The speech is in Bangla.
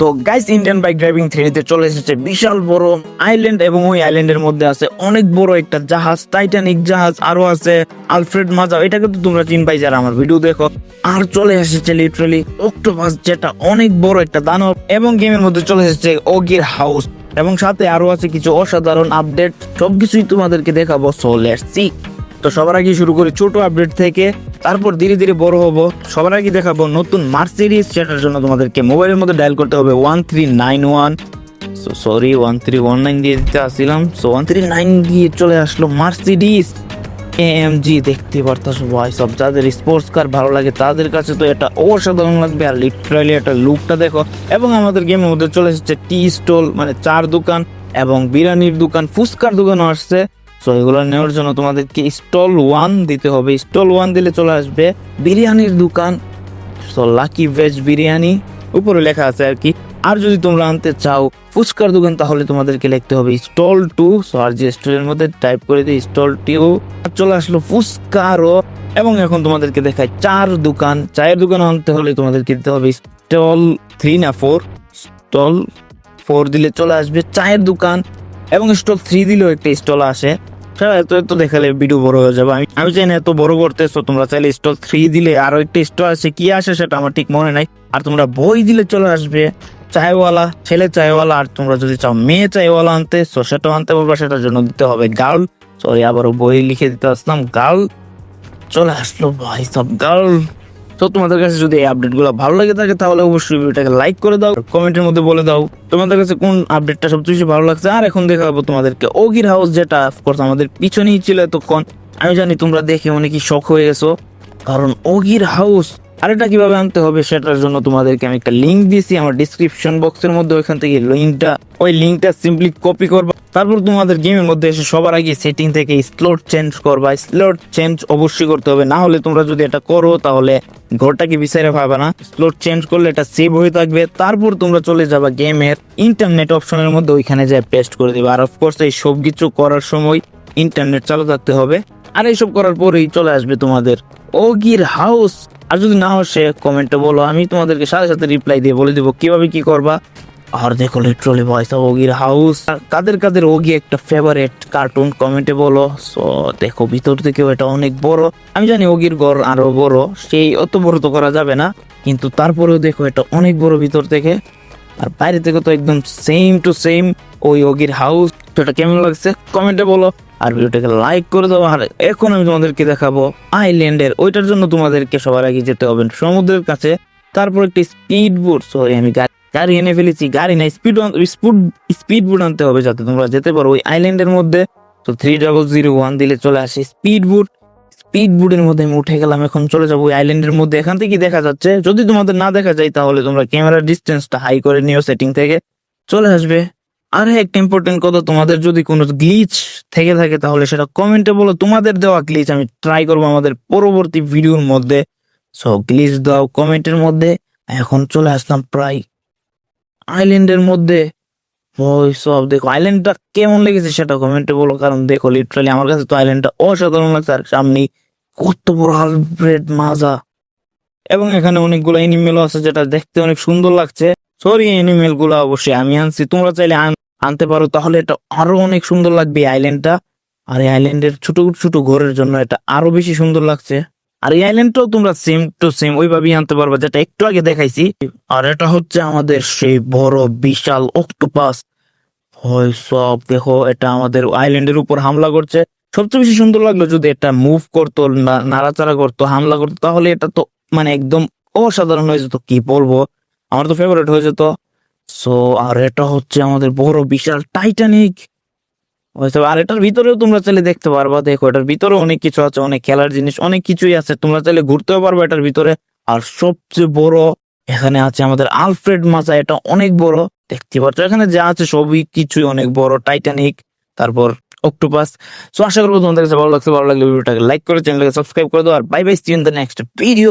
তো গাইস ইন্ডিয়ান বাইক ড্রাইভিং থ্রিতে চলে এসেছে বিশাল বড় আইল্যান্ড এবং ওই আইল্যান্ডের মধ্যে আছে অনেক বড় একটা জাহাজ টাইটানিক জাহাজ, আরও আছে আলফ্রেড মাজা এটাকে তো তোমরা চিনবাই যারা আমার ভিডিও দেখো। আর চলে এসেছে লিটারালি অক্টোপাস যেটা অনেক বড় একটা দানব এবং গেমের মধ্যে চলে এসেছে ওগির হাউস এবং সাথে আরও আছে কিছু অসাধারণ আপডেট সবকিছুই তোমাদেরকে দেখাবো। সো লেটস সি তো সবার আগে শুরু করি ছোট আপডেট থেকে। তারপর ধীরে ধীরে বড় হব। সবার আগে দেখাবো নতুন মার্সিডিজ সেটার জন্য তোমাদেরকে মোবাইলের মধ্যে ডায়াল করতে হবে one three nine one so sorry one three one nine দিয়ে দিতে আসছিলাম। সো ওয়ান থ্রি নাইন দিয়ে চলে আসলো মার্সিডিজ এএমজি দেখতে পারতাছো ভাই, সব যাদের স্পোর্টস কার ভালো লাগে তাদের কাছে তো এটা অসাধারণ লাগবে। আর লিটারালি একটা লুকটা দেখো। এবং আমাদের গেমের মধ্যে চলে এসেছে টি স্টল মানে চার দোকান এবং বিরিয়ানির দোকান, ফুচকার দোকানও আসছে। সো এগুলো নেওয়ার জন্য তোমাদেরকে স্টল ওয়ান দিতে হবে। স্টল ওয়ান দিলে চলে আসবে বিরিয়ানির দোকান। So lucky veg biryani. উপরে লেখা আছে আর কি, আর যদি তোমরা আনতে চাও ফুচকার দোকান, তাহলে তোমাদেরকে লিখতে হবে স্টল টু সো আর জি স্টলের মধ্যে টাইপ করে দিই স্টল টু চলে আসলো ফুচকারও এবং এখন তোমাদেরকে দেখায় চার দোকান। চায়ের দোকান আনতে হলে তোমাদেরকে দিতে হবে স্টল থ্রি না ফোর স্টল ফোর দিলে চলে আসবে চায়ের দোকান। এবং স্টল থ্রি দিলেও একটা স্টল আসে। সারা এত এত দেখালে ভিডিও বড় হয়ে যাবে। আমি আমি জানি এত বড় করতেছো, তোমরা চাইলে স্টল থ্রি দিলে আরও একটা স্টল আছে, কি আসে সেটা আমার ঠিক মনে নাই। আর তোমরা বই দিলে চলে আসবে চায়ওয়ালা ছেলে চায়ওয়ালা আর তোমরা যদি চাও মেয়ে চায়ওয়ালা আনতে সো সেটাও আনতে পারবে, সেটার জন্য দিতে হবে গার্ল সরি আবারও বই লিখে দিতে আসলাম গার্ল চলে আসলো ভাই, সব গার্ল তো তোমাদের কাছে যদি এই আপডেটগুলো ভালো লাগে থাকে, তাহলে অবশ্যই ভিডিওটাকে লাইক করে দাও কমেন্টের মধ্যে বলে দাও, তোমাদের কাছে কোন আপডেটটা সবচেয়ে বেশি ভালো লাগছে? আর এখন দেখাবো তোমাদেরকে ওগির হাউস যেটা অফকোর্স আমাদের পিছনেই ছিল এতক্ষণ। আমি জানি তোমরা দেখে অনেকই শখ হয়ে গেছো, কারণ ওগির হাউস আর এটা কীভাবে আনতে হবে সেটার জন্য তোমাদেরকে আমি একটা লিঙ্ক দিয়েছি, আমার ডিসক্রিপশন বক্সের মধ্যে ওইখান থেকে লিঙ্কটা ওই লিঙ্কটা সিম্পলি কপি করবা। তারপর তোমাদের গেমের মধ্যে এসে সবার আগে সেটিং থেকে স্লোট চেঞ্জ করবা। স্লোট চেঞ্জ অবশ্যই করতে হবে। না হলে তোমরা যদি এটা করো, তাহলে ঘরটাকে বিচারে পাবে না। স্লোট চেঞ্জ করলে এটা সেভ হয়ে থাকবে। তারপর তোমরা চলে যাবা গেমের ইন্টারনেট অপশনের মধ্যে, ওইখানে যায় পেস্ট করে দিবা। আর অফকোর্স এই সব কিছু করার সময় ইন্টারনেট চালু থাকতে হবে। আর এইসব করার পরেই চলে আসবে তোমাদের ওগির হাউস আর যদি না আসে কমেন্টে বলো। আমি তোমাদেরকে সাথে সাথে রিপ্লাই দিয়ে বলে দিব, কীভাবে কি করবা। আর দেখো লিটারালি ভয়েস ওগির হাউস কাদের কাদের ওগি একটা ফেভারেট কার্টুন কমেন্টে বলো। সো দেখো, ভিতর থেকেও এটা অনেক বড়। আমি জানি ওগির ঘর আরও বড়, সেই অত বড় তো করা যাবে না। কিন্তু তারপরেও দেখো, এটা অনেক বড় ভিতর থেকে। আর বাইরে থেকে তো একদম সেম টু সেম ওই ওগির হাউস তো এটা কেমন লাগছে? কমেন্টে বলো। আর ভিডিওটাকে লাইক করে দাও। আর এখন আমি তোমাদেরকে দেখাবো আইল্যান্ডের ওইটার জন্য তোমাদেরকে সবার আগে যেতে হবে সমুদ্রের কাছে। তারপর একটি স্পিড বোট সরি আমি গাড়ি গাড়ি এনে ফেলেছি, গাড়ি না স্পিড স্পিড স্পিড বোট আনতে হবে যাতে তোমরা যেতে পারো ওই আইল্যান্ডের মধ্যে। তো থ্রি ডাবল জিরো ওয়ান দিলে চলে আসে স্পিড বোট স্পিড বোটের মধ্যে আমি উঠে গেলাম, এখন চলে যাব ওই আইল্যান্ডের মধ্যে। এখান থেকে দেখা যাচ্ছে, যদি তোমাদের না দেখা যায় তাহলে তোমরা ক্যামেরার ডিস্টেন্সটা হাই করে নিও সেটিং থেকে। চলে আসবে। আর একটা ইম্পর্টেন্ট কথা, তোমাদের যদি কোনো গ্লিচ থেকে থাকে তাহলে সেটা কমেন্টে বলো। তোমাদের দেওয়া গ্লিচ আমি ট্রাই করব আমাদের পরবর্তী ভিডিওর মধ্যে। সো গ্লিচ দাও কমেন্টের মধ্যে। এখন চলে আসলাম প্রায় আইল্যান্ডের মধ্যে? ওই সব দেখো আইল্যান্ডটা কেমন লেগেছে সেটা কমেন্টে বলো, কারণ দেখো লিটারালি আমার কাছে তো আইল্যান্ডটা অসাধারণ লাগছে, আর সামনে কত বড় আলব্রেড মাজা এবং এখানে অনেকগুলো এনিমেল আছে যেটা দেখতে অনেক সুন্দর লাগছে। সরি এনিমেলগুলো অবশ্যই আমি আনছি, তোমরা চাইলে আন- আনতে পারো, তাহলে এটা আরও অনেক সুন্দর লাগবে আইল্যান্ডটা আর এই আইল্যান্ডের ছোট ছোট ঘরের জন্য এটা আরও বেশি সুন্দর লাগছে। আর এই আইল্যান্ডটাও তোমরা সেম টু সেম ওইভাবেই আনতে পারবে, যেটা একটু আগে দেখাইছি। আর এটা হচ্ছে আমাদের সেই বড়, বিশাল অক্টোপাস হয় সব, দেখো, এটা আমাদের আইল্যান্ডের উপর হামলা করছে। সবচেয়ে বেশি সুন্দর লাগল যদি এটা মুভ করতো নাড়াচাড়া করতো, হামলা করতো, তাহলে এটা তো মানে একদম অসাধারণ হয়ে যেত, কি বলব? আমার তো ফেভারিট হয়ে যেত। সো আর এটা হচ্ছে আমাদের বড়, বিশাল টাইটানিক আর এটার ভিতরেও তোমরা চাইলে দেখতে পারবা, দেখো, এটার ভিতরে অনেক কিছু আছে, অনেক খেলার জিনিস, অনেক কিছুই আছে, তোমরা চাইলে ঘুরতেও পারবে এটার ভিতরে। আর সবচেয়ে বড় এখানে আছে আমাদের আলফ্রেড মাছা এটা অনেক বড়, দেখতে পাচ্ছ, এখানে যা আছে সবই কিছুই অনেক বড়, টাইটানিক, তারপর অক্টোপাস। সো আশা করব তোমাদের কাছে ভালো লাগছে, ভালো লাগলে ভিডিওটাকে লাইক করে, চ্যানেলটাকে সাবস্ক্রাইব করে দাও, আর bye bye see in the next video